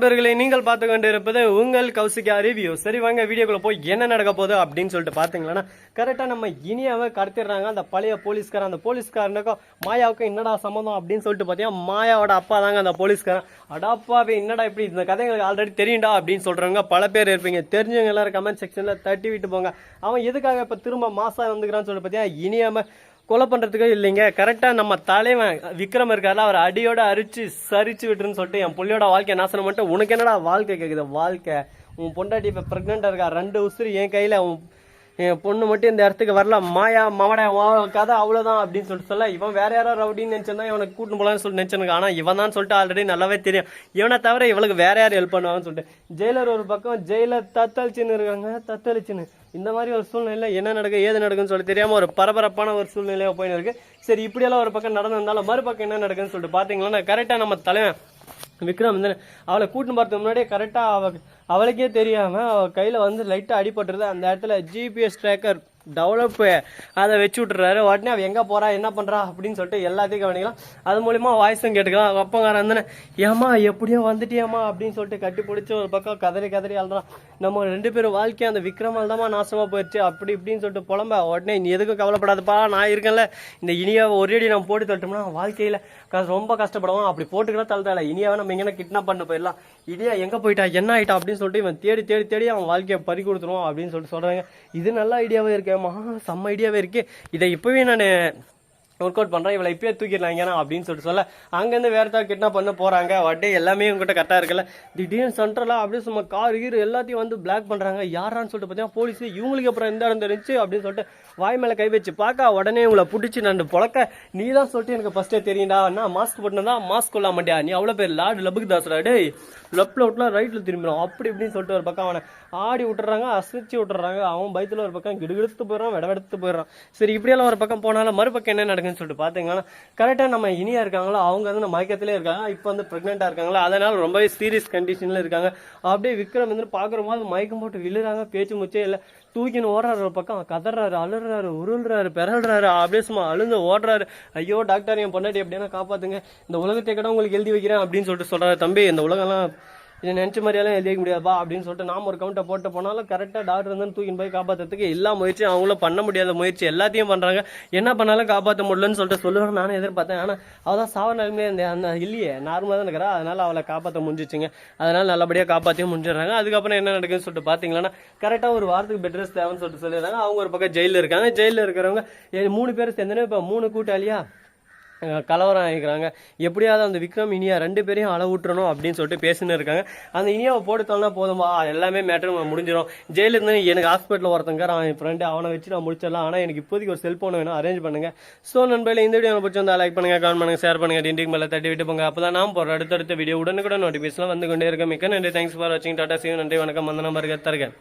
நண்பர்களை நீங்கள் பார்த்து கொண்டு இருப்பது உங்கள் கௌசிகா ரிவ்யூ. சரி வாங்க வீடியோக்குள்ள போய் என்ன நடக்க போகுது அப்படின்னு சொல்லிட்டு பார்த்தீங்களன்னா கரெக்டாக நம்ம இனியாவை கடத்திடுறாங்க. அந்த பழைய போலீஸ்காரன் அந்த போலீஸ்காரனுக்கும் மாயாவுக்கும் என்னடா சம்மந்தம் அப்படின்னு சொல்லிட்டு பார்த்தீங்கன்னா மாயாவோட அப்பா தாங்க அந்த போலீஸ்காரன். அடாப்பாவே என்னடா இப்படி இந்த கதைங்களுக்கு ஆல்ரெடி தெரியும்டா அப்படின்னு சொல்றவங்க பல பேர் இருப்பீங்க. தெரிஞ்சவங்க எல்லாரும் கமெண்ட் செக்ஷனில் தட்டி விட்டு போங்க. அவன் எதுக்காக இப்போ திரும்ப மாசா வந்துக்கிறான்னு சொல்லிட்டு பார்த்தீங்கன்னா இனியாம கொலை பண்ணுறதுக்கோ இல்லைங்க. கரெக்டாக நம்ம தலைவன் விக்ரம் இருக்கார்ல அவர் அடியோட அரிச்சு சரிச்சு விட்டுருன்னு சொல்லிட்டு என் புள்ளியோட வாழ்க்கை நாசனம் பண்ணிட்டு உனக்கு என்னடா வாழ்க்கை கேட்குது வாழ்க்கை. உன் பொண்டாட்டி இப்போ ப்ரெக்னெண்ட்டாக இருக்கா ரெண்டு உசுறு என் கையில் உன் என் பொண்ணு மட்டும் இந்த இடத்துக்கு வரல. மாயா மாவட கதை அவ்வளோதான் அப்படின்னு சொல்லிட்டு சொல்ல இவன் வேற யாரோ ரவுடின்னு நினச்சிருந்தா இவனுக்கு கூட்டு போலான்னு சொல்லி நினச்சிருக்கான் ஆனால் இவன் தான் சொல்லிட்டு ஆல்ரெடி நல்லாவே தெரியும். இவனை தவிர இவளுக்கு வேற யார் ஹெல்ப் பண்ணுவான்னு சொல்லிட்டு. ஜெயிலர் ஒரு பக்கம் ஜெயிலர் தத்தளிச்சுன்னு இருக்காங்க தத்தளிச்சுன்னு. இந்த மாதிரி ஒரு சூழ்நிலை என்ன நடக்கும் ஏது நடக்குன்னு சொல்லி தெரியாம ஒரு பரபரப்பான ஒரு சூழ்நிலையா போயின்னு இருக்கு. சரி இப்படியெல்லாம் ஒரு பக்கம் நடந்திருந்தாலும் மறுபக்கம் என்ன நடக்குன்னு சொல்லிட்டு பாத்தீங்கன்னா கரெக்டா நம்ம தலைவன் விக்ரம் வந்து அவளை கூட்டின்னு போறதுக்கு முன்னாடியே கரெக்டாக அவ அவளுக்கே தெரியாமல் அவள் கையில் வந்து லைட்டாக அடிபட்டுருது அந்த இடத்துல ஜிபிஎஸ் ட்ராக்கர் டெவலப் அதை வச்சு விட்டுறாரு உடனே அவ எங்கே போகிறா என்ன பண்ணுறா அப்படின்னு சொல்லிட்டு எல்லாத்தையும் கவனிக்கலாம். அது மூலியமா வாய்ஸும் கேட்டுக்கலாம். அப்பங்காரன் தானே ஏமா எப்படியோ வந்துட்டியாமா அப்படின்னு சொல்லிட்டு கட்டி பிடிச்சி ஒரு பக்கம் கதறி கதறி அழுறான் நம்ம ரெண்டு பேரும் வாழ்க்கை அந்த விக்ரமால் தான் நாசமா போயிடுச்சு. அப்படி இப்படின்னு சொல்லிட்டு புலம்ப. உடனே நீ எதுக்கும் கவலைப்படாதப்பா நான் இருக்கேன்ல. இந்த இனியாவை ஒரே அடி நம்ம போட்டு தட்டோம்னா வாழ்க்கையில் ரொம்ப கஷ்டப்படுவோம் அப்படி போட்டுக்கலாம் தள்ளுதால. இனியாவை நம்ம எங்கன்னா கிட்னாப் பண்ண போயிடலாம். இனியா எங்கே போயிட்டா? என்ன ஆயிட்டா? அப்படின்னு சொல்லிட்டு இவன் தேடி தேடி தேடி அவன் வாழ்க்கையை பறி கொடுத்துருவோம் அப்படின்னு சொல்லிட்டு சொல்கிறாங்க இது நல்ல ஐடியாவே இருக்கேன் மகா செம்ம ஐடியாவே இருக்கு. இதை இப்பவே நான் ஒர்க் அவுட் பண்ணுறான் இவளை இப்பயே தூக்கிடலாம் அப்படின்னு சொல்லிட்டு சொல்ல அங்கேருந்து வேற ஏதாவது கிட்னாப் பண்ண போகிறாங்க வட்டி எல்லாமே உங்ககிட்ட கரெக்டாக இருக்குல்ல. திடீர்னு சென்ட்ரலாக அப்படியே சும்மா கார் கீர் எல்லாத்தையும் வந்து பிளாக் பண்ணுறாங்க யாரான்னு சொல்லிட்டு பார்த்தீங்கன்னா போலீஸ் இவங்களுக்கு அப்புறம் எந்த இடம் தெரிஞ்சு அப்படின்னு சொல்லிட்டு வாய் மேலே கை வச்சு பார்க்க உடனே உங்களை பிடிச்சி நான் பொழக்க. நீ தான் சொல்லிட்டு எனக்கு ஃபஸ்ட்டே தெரியும்டா நான் மாஸ்க் போட்டுனா மாஸ்க் கொள்ள மாட்டியா? நீ அவ்வளோ பேர் லாடு லபுக்கு தாசுடா டே லெஃப்ட்ல விட்டுலாம் ரைட்டில் திரும்பிடும். அப்படி இப்படின்னு சொல்லிட்டு ஒரு பக்கம் அவனை ஆடி விட்டுறாங்க அசைச்சு விட்டுறாங்க. அவன் பயத்தில் ஒரு பக்கம் கிடுகிடுத்து போயிடறான் விடவெடுத்து போயிடறான். சரி இப்படியெல்லாம் ஒரு பக்கம் போனாலும் மறுபக்கம் என்ன அப்படின்னு சொல்லிட்டு பார்த்தீங்கன்னா கரெக்டாக நம்ம இனியா இருக்காங்களோ? அவங்க வந்து நம்ம மயக்கத்திலே இருக்காங்க. இப்போ வந்து ப்ரெக்னெண்ட்டாக இருக்காங்களா? அதனால ரொம்பவே சீரியஸ் கண்டிஷனில் இருக்காங்க. அப்படியே விக்ரம் வந்து பார்க்குற போது மயக்கம் போட்டு விழுறாங்க. பேச்சு முச்சே இல்லை. தூக்கின்னு ஓடுறாரு ஒரு பக்கம். கதறாரு அழுறாரு உருள்றாரு பிறல்றாரு அப்படியே சும்மா அழுந்து ஓடுறாரு. ஐயோ டாக்டர் என் பொண்டாட்டி எப்படின்னா காப்பாத்துங்க. இந்த உலகத்தை கூட உங்களுக்கு எழுதி வைக்கிறேன் அப்படின்னு சொல்லிட்டு சொல்றாரு தம்பி. இந்த உலகம்லாம் இதை நினச்ச மாதிரியெல்லாம் எழுதிக்க முடியாதுப்பா அப்படின்னு சொல்லிட்டு நாம ஒரு கவுண்டை போட்டு போனாலும் கரெக்டாக டாக்டர் வந்து தூக்கின்னு போய் காப்பாற்றுறதுக்கு எல்லா முயற்சியும் அவங்களும் பண்ண முடியாத முயற்சி எல்லாத்தையும் பண்ணுறாங்க என்ன பண்ணாலும் காப்பாற்ற முடியலன்னு சொல்லிட்டு சொல்லுவாங்க நானும் எதிர்பார்த்தேன். ஆனால் அவள் தான் சாவ நிலைமையே இந்த அந்த இல்லையே நார்மலாக தான் இருக்கிறா. அதனால் அவளை காப்பாற்ற முடிஞ்சிச்சுங்க. அதனால் நல்லபடியாக காப்பாற்றியும் முடிஞ்சிடுறாங்க. அதுக்கப்புறம் என்ன நடக்குதுன்னு சொல்லிட்டு பார்த்தீங்கன்னா கரெக்டாக ஒரு வாரத்துக்கு பெட் ரெஸ்ட் தேவைன்னு சொல்லிட்டு சொல்லிடுறாங்க. அவங்க ஒரு பக்கம் ஜெயிலில் இருக்காங்க. ஜெயிலில் இருக்கிறவங்க மூணு பேர் சேர்ந்தனே இப்போ மூணு கூட்டாளியா? கலவரம் ஆகிக்கிறாங்க. எப்படியாவது அந்த விக்ரம் இனியா ரெண்டு பேரையும் அளவு அப்படின்னு சொல்லிட்டு பேசினு இருக்காங்க. அந்த இனியாவை போட்டுத்தோம்னா போதும்பா எல்லாமே மேட்டர் முடிஞ்சிடும் ஜெயிலிருந்து எனக்கு ஹாஸ்பிட்டலில் ஒருத்தங்க அவன் ஃப்ரெண்டு அவனை வச்சு நான் முடிச்சிடலாம். ஆனால் எனக்கு இப்போதைக்கு ஒரு செல்ஃபோன் வேணும். அரேஞ்ச் பண்ணுங்க. ஸோ நண்பர்களே இந்த வீடியோ பிடிச்சிருந்தா லைக் பண்ணுங்க கமெண்ட் பண்ணுங்க ஷேர் பண்ணுங்க. டிண்டிங் மேலே தட்டி விட்டு போங்க. அப்போ தான் நான் போகிற அடுத்தடுத்த வீடியோ உடனுக்குடன் நோட்டிஃபிகேஷன் வந்து கொண்டே இருக்கேன் மிக்க நன்றி. தேங்க்ஸ் ஃபார் வாட்சிங் டாடா சிவ் நன்றி வணக்கம். வந்த நம்பருக்கு தருகேன்